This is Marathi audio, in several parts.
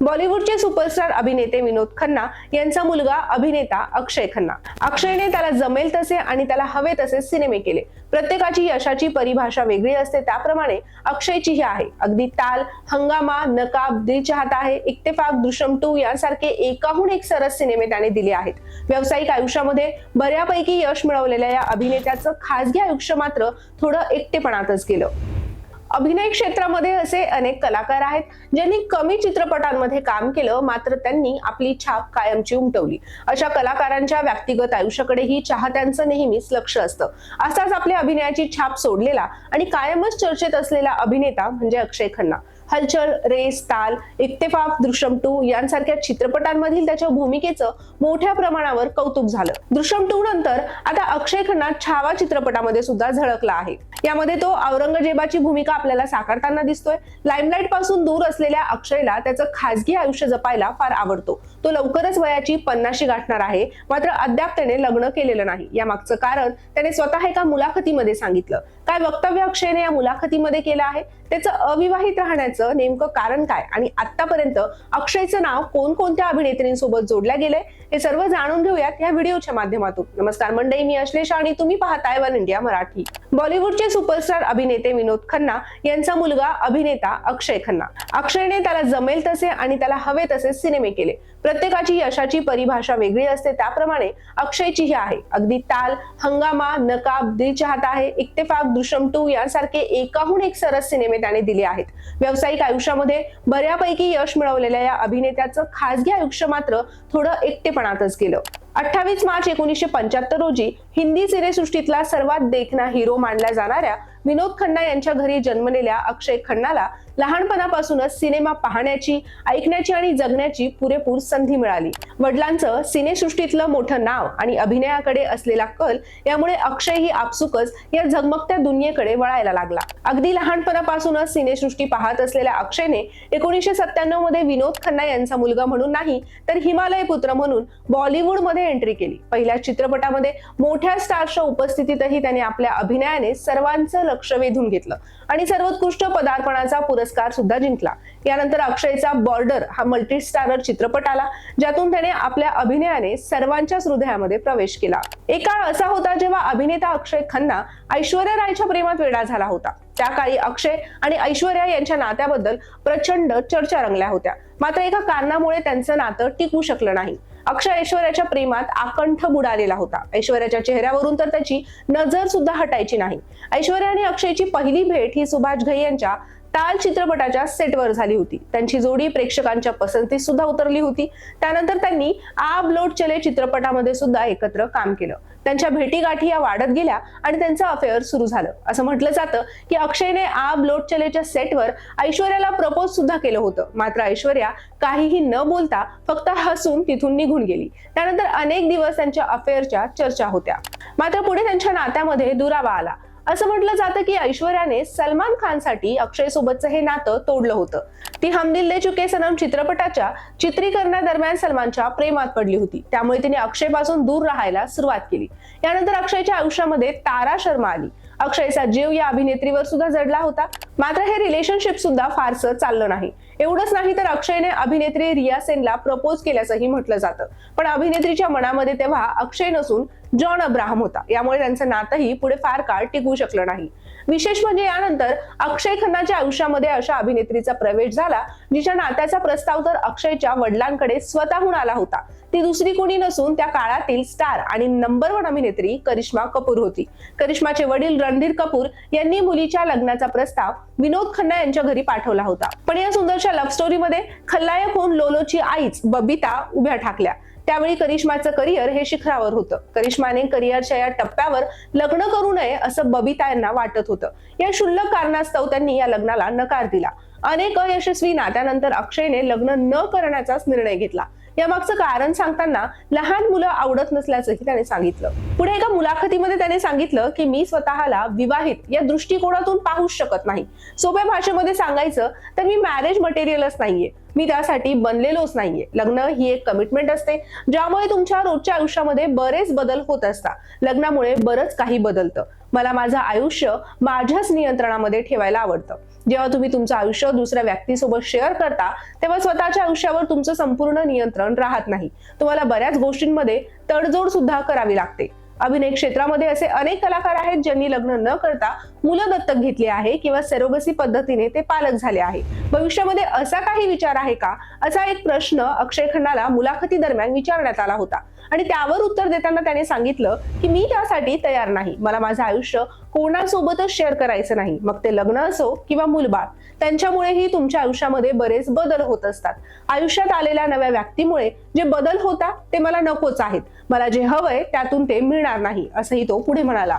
बॉलिवूडचे सुपरस्टार अभिनेते विनोद खन्ना यांचा मुलगा अभिनेता अक्षय खन्ना. अक्षयने त्याला जमेल तसे आणि त्याला हवे तसे सिनेमे केले. प्रत्येकाची यशाची परिभाषा वेगळी असते त्याप्रमाणे अक्षयची ही आहे. अगदी ताल हंगामा नकाब दिल चाहता आहे इक्तेफाक दृश्यम टू यासारखे एकाहून एक सरस सिनेमे त्याने दिले आहेत. व्यावसायिक आयुष्यामध्ये बऱ्यापैकी यश मिळवलेल्या या अभिनेत्याचं खासगी आयुष्य मात्र थोडं एकटेपणातच गेलं. अभिनय क्षेत्रामध्ये असे अनेक कलाकार आहेत ज्यांनी कमी चित्रपटांमध्ये काम केलं मात्र त्यांनी आपली छाप कायमची उमटवली. अशा कलाकारांच्या व्यक्तिगत आयुष्याकडेही चाहत्यांचं नेहमीच लक्ष असतं. असाच आपल्या अभिनयाची छाप सोडलेला आणि कायमच चर्चेत असलेला अभिनेता म्हणजे अक्षय खन्ना. हलचल रेस ताल इक्तेफाफ दृश्यम टू यांसारख्या चित्रपटांमधील त्याच्या भूमिकेचं मोठ्या प्रमाणावर कौतुक झालं. दृश्यम टू नंतर आता अक्षय खन्ना छावा चित्रपटामध्ये सुद्धा झळकला आहे. यामध्ये तो औरंगजेबाची भूमिका आपल्याला साकारताना दिसतोय. लाईमलाईटपासून दूर असलेल्या अक्षयला त्याचं खासगी आयुष्य जपायला फार आवडतो. तो लवकरच वयाची पन्नाशी गाठणार आहे. मात्र अद्याप त्याने लग्न केलेलं नाही. या मागचं कारण त्याने स्वतः एका मुलाखतीमध्ये सांगितलं. काय वक्तव्य अक्षयने या मुलाखतीमध्ये केलं आहे? त्याचं अविवाहित राहण्याचं नेमकं कारण काय? आणि आतापर्यंत अक्षयचं नाव कोणकोणत्या अभिनेत्रींसोबत जोडल्या गेलंय हे सर्व जाणून घेऊयात या व्हिडिओच्या माध्यमातून. नमस्कार मंडई मी अश्लेषा आणि तुम्ही पाहताय वन इंडिया मराठी. बॉलिवूडचे सुपरस्टार अभिनेते विनोद खन्ना यांचा मुलगा अभिनेता अक्षय खन्ना. अक्षयने त्याला जमेल तसे आणि त्याला हवे तसे सिनेमे केले. प्रत्येकाची यशाची परिभाषा वेगळी असते त्याप्रमाणे अक्षयची ही आहे. अगदी ताल हंगामा नकाब दिल चाहता आहे इक्तेफाक दृश्यम टू यासारखे एकाहून एक सरस सिनेमे त्याने दिले आहेत. व्यावसायिक आयुष्यामध्ये बऱ्यापैकी यश मिळवलेल्या या अभिनेत्याचं खासगी आयुष्य मात्र थोडं एकटेपणातच गेलं. अठ्ठावीस मार्च एकोणीसशे पंच्याहत्तर रोजी हिंदी सिनेसृष्टीतला सर्वात देखना हिरो मानल्या जाणाऱ्या विनोद खन्ना यांच्या घरी जन्मलेल्या अक्षय खन्नाला लहानपणापासूनच सिनेमा पाहण्याची ऐकण्याची आणि जगण्याची पुरेपूर संधी मिळाली. वडिलांचं सिनेसृष्टीतलं मोठं नाव आणि अभिनयाकडे असलेला कल यामुळे अक्षय ही आपसुकच या झगमगत्या दुनियेकडे वळायला लागला. अगदी लहानपणापासूनच सिनेसृष्टी पाहत असलेल्या अक्षयने एकोणीसशे सत्त्याण्णवमध्ये विनोद खन्ना यांचा मुलगा म्हणून नाही तर हिमालय पुत्र म्हणून बॉलिवूडमध्ये एंट्री केली. पहिल्या चित्रपटामध्ये मोठ्या स्टारच्या उपस्थितीतही त्याने आपल्या अभिनयाने सर्वांचं लक्ष वेधून घेतलं आणि सर्वोत्कृष्ट पदार्पणाचा पुरस्कार सुद्धा जिंकला. यानंतर अक्षयचा बॉर्डर हा मल्टी स्टारर चित्रपट आला ज्यातून त्याने आपल्या अभिनयाने सर्वांच्याच हृदयामध्ये प्रवेश केला. एक काळ असा होता जेव्हा अभिनेता अक्षय खन्ना ऐश्वर्या रायच्या प्रेमात वेडा झाला होता. त्या काळी अक्षय आणि ऐश्वर्या यांच्या नात्याबद्दल प्रचंड चर्चा रंगल्या होत्या. मात्र एका कारणामुळे त्यांचं नातं टिकू शकलं नाही. अक्षय ऐश्वर्याच्या प्रेमात आकंठ बुडालेला होता. ऐश्वर्याच्या चेहऱ्यावरून तर त्याची नजर सुद्धा हटायची नाही. ऐश्वर्या आणि अक्षयची पहिली भेट ही सुभाष घई यांच्या ताल चित्रपटाच्या सेटवर झाली होती. त्यांची जोडी प्रेक्षकांच्या पसंतीत सुद्धा उतरली होती. त्यानंतर त्यांनी आब लोट चले चित्रपटामध्ये सुद्धा एकत्र काम केलं. त्यांच्या भेटीगाठी या वाढत गेल्या आणि त्यांचं अफेअर सुरू झालं. असं म्हटलं जातं की अक्षयने आब लोट चलेच्या सेटवर ऐश्वर्याला प्रपोज सुद्धा केलं होतं. मात्र ऐश्वर्या काहीही न बोलता फक्त हसून तिथून निघून गेली. त्यानंतर अनेक दिवस त्यांच्या अफेअरच्या चर्चा होत्या. मात्र पुढे त्यांच्या नात्यामध्ये दुरावा आला. असं म्हटलं जातं की ऐश्वर्याने सलमान खानसाठी अक्षय सोबतचं हे नातं तोडलं होतं. ती हम दिल दे चुके सनम चित्रपटाच्या चित्रीकरणादरम्यान सलमानच्या प्रेमात पडली होती. त्यामुळे तिने अक्षयपासून दूर राहायला सुरुवात केली. यानंतर अक्षयच्या आयुष्यामध्ये तारा शर्मा आली. अक्षयचा जीव या अभिनेत्रीवर सुद्धा जडला होता. मात्र हे रिलेशनशिप सुद्धा फारसं चाललं नाही. एवढंच नाही तर अक्षयने अभिनेत्री रिया सेनला प्रपोज केल्याचंही म्हटलं जातं. पण अभिनेत्रीच्या मनामध्ये तेव्हा अक्षय नसून जॉन अब्राहम होता. यामुळे त्यांचं नातंही पुढे फार काळ टिकू शकलं नाही. विशेष म्हणजे यानंतर अक्षय खन्नाच्या आयुष्यामध्ये अशा अभिनेत्रीचा प्रवेश झाला जिच्या नात्याचा प्रस्ताव तर अक्षयच्या वडिलांकडे स्वतःहून आला होता. ती दुसरी कोणी नसून त्या काळातील स्टार आणि नंबर वन अभिनेत्री करिश्मा कपूर होती. करिश्माचे वडील रणधीर कपूर यांनी मुलीच्या लग्नाचा प्रस्ताव विनोद खन्ना यांच्या घरी पाठवला होता. पण या करिश्माच्या लव्ह स्टोरीमध्ये खल्लायक होऊन लोलोची आईच बबिता उभ्या ठाकल्या. त्यावेळी करिश्माचं करिअर हे शिखरावर होतं. करिश्माने करिअरच्या या टप्प्यावर लग्न करू नये असं बबिता यांना वाटत होतं. या क्षुल्लक कारणास्तव त्यांनी या लग्नाला नकार दिला. अनेक अयशस्वी नात्यानंतर अक्षयने लग्न न करण्याचाच निर्णय घेतला. यामागचं कारण सांगताना लहान मुलं आवडत नसल्याचंही त्याने सांगितलं. पुढे एका मुलाखतीमध्ये त्याने सांगितलं की मी स्वतःला विवाहित या दृष्टिकोनातून पाहूच शकत नाही. सोप्या भाषेमध्ये सांगायचं तर मी मॅरेज मटेरियलच नाहीये. मी त्यासाठी बनलेलोच नाहीये. लग्न ही एक कमिटमेंट असते ज्यामुळे तुमच्या रोजच्या आयुष्यामध्ये बरेच बदल होत असतात. लग्नामुळे बरंच काही बदलतं. मला माझं आयुष्य माझ्याच नियंत्रणामध्ये ठेवायला आवडतं. जेव्हा तुम्ही तुमचं आयुष्य दुसऱ्या व्यक्तीसोबत शेअर करता तेव्हा स्वतःच्या आयुष्यावर तुमचं संपूर्ण नियंत्रण राहत नाही. तुम्हाला बऱ्याच गोष्टींमध्ये तडजोड सुद्धा करावी लागते. अभिनय क्षेत्रामध्ये असे अनेक कलाकार आहेत ज्यांनी लग्न न करता मुलं दत्तक घेतली आहे किंवा सेरोगसी पद्धतीने ते पालक झाले आहे. भविष्यामध्ये असा काही विचार आहे का? असा एक प्रश्न अक्षय खन्नाला मुलाखती दरम्यान विचारण्यात आला होता. आणि त्यावर उत्तर देताना त्याने सांगितलं की मी त्यासाठी तयार नाही. मला माझं आयुष्य कोणासोबतच शेअर करायचं नाही. मग ते लग्न असो किंवा मुलबाळ त्यांच्यामुळेही तुमच्या आयुष्यामध्ये बरेच बदल होत असतात. आयुष्यात आलेल्या नव्या व्यक्तीमुळे जे बदल होता ते मला नकोच आहेत. मला जे हवंय त्यातून ते मिळणार नाही असंही तो पुढे म्हणाला.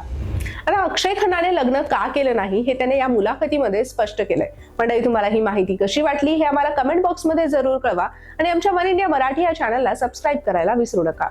आता अक्षय खन्नाने लग्न का केलं नाही हे त्याने या मुलाखतीमध्ये स्पष्ट केलंय. मंडळी तुम्हाला ही माहिती कशी वाटली हे आम्हाला कमेंट बॉक्समध्ये जरूर कळवा. आणि आमच्या वन इंडिया मराठी या चॅनलला सबस्क्राईब करायला विसरू नका.